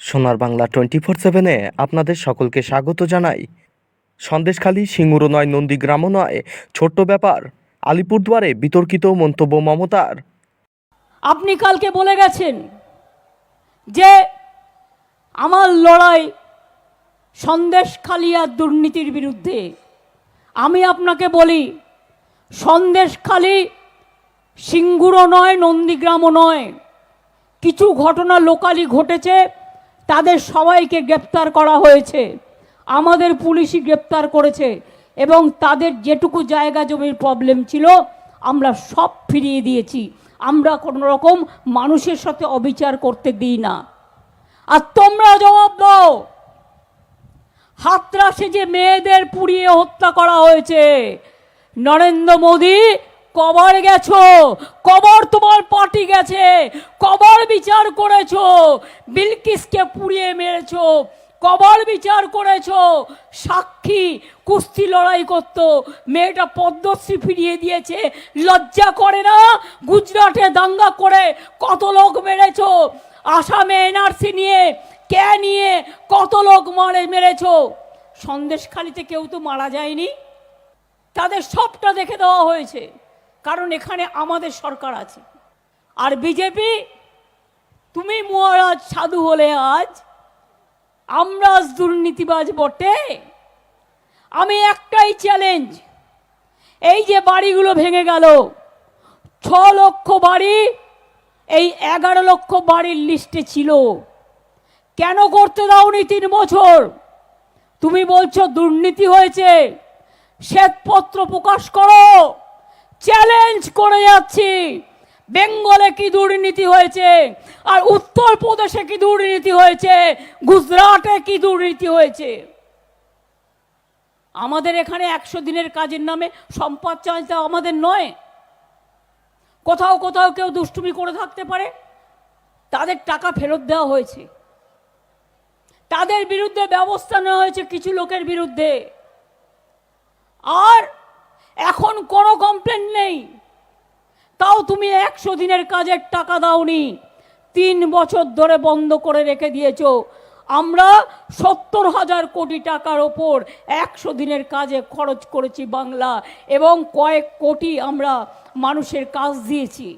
সোনার Bangla twenty four সেভেনে আপনাদের সকলকে স্বাগত জানাই। সন্দেশখালী সিঙ্গুরও নয় নন্দীগ্রামও নয়, ছোট্ট ব্যাপার, আলিপুরদুয়ারে বিতর্কিত মন্তব্য মমতার। আপনি কালকে বলে গেছেন যে আমার লড়াই সন্দেশ আর দুর্নীতির বিরুদ্ধে। আমি আপনাকে বলি, সন্দেশখালি, সিঙ্গুরও নয় নন্দীগ্রামও নয়, কিছু ঘটনা লোকালি ঘটেছে তাদের সবাইকে গ্রেপ্তার করা হয়েছে। আমাদের পুলিশই গ্রেপ্তার করেছে এবং তাদের যেটুকু জায়গা জমির প্রবলেম ছিল, আমরা সব ফিরিয়ে দিয়েছি। আমরা কোনো রকম মানুষের সাথে অবিচার করতে দিই না। আর তোমরা জবাব দাও, হাতরাসে যে মেয়েদের পুড়িয়ে হত্যা করা হয়েছে, নরেন্দ্র মোদী কবর গেছো, কবর তোমার পার্টি গেছে, কবর বিচার করেছ, বিলকিসকে পুড়িয়ে মেরেছো, কবর বিচার করেছ, সাক্ষী কুস্তি লড়াই করতো, মেয়েটা পদ্মশ্রী ফিরিয়ে দিয়েছে, লজ্জা করে না, গুজরাটে দাঙ্গা করে কত লোক মেরেছ, আসামে এনআরসি নিয়ে, কে নিয়ে কত লোক মারে মেরেছ? সন্দেশখালিতে কেউ তো মারা যায়নি? তাদের সবটা দেখে দেওয়া হয়েছে। কারণ এখানে আমাদের সরকার আছে। আর বিজেপি, তুমি মহারাজ সাধু হলে আজ, আমরা আজ দুর্নীতিবাজ বটে। আমি একটাই চ্যালেঞ্জ এই যে বাড়িগুলো ভেঙে গেল, ছ লক্ষ বাড়ি, এই এগারো লক্ষ বাড়ির লিস্টে ছিল। কেন করতে দাওনি তিন বছর? তুমি বলছো দুর্নীতি হয়েছে, শ্বেতপত্র প্রকাশ করো। চ্যালেঞ্জ করে যাচ্ছি। বেঙ্গলে কি দুর্নীতি হয়েছে? আর উত্তরপ্রদেশে কি দুর্নীতি হয়েছে? গুজরাটে কি দুর্নীতি হয়েছে? আমাদের এখানে একশো দিনের কাজের নামে সম্পদ চাইতে আমাদের নয়। কোথাও কোথাও কেউ দুষ্টুমি করে থাকতে পারে। তাদের টাকা ফেরত দেওয়া হয়েছে। তাদের বিরুদ্ধে ব্যবস্থা নেওয়া হয়েছে কিছু লোকের বিরুদ্ধে। এখন কোনো কমপ্লেন নেই। তাও তুমি একশো দিনের কাজের টাকা দাওনি। তিন বছর ধরে বন্ধ করে রেখে দিয়েছ। আমরা সত্তর হাজার কোটি টাকার ওপর একশো দিনের কাজে খরচ করেছি বাংলা এবং কয়েক কোটি আমরা মানুষের কাজ দিয়েছি।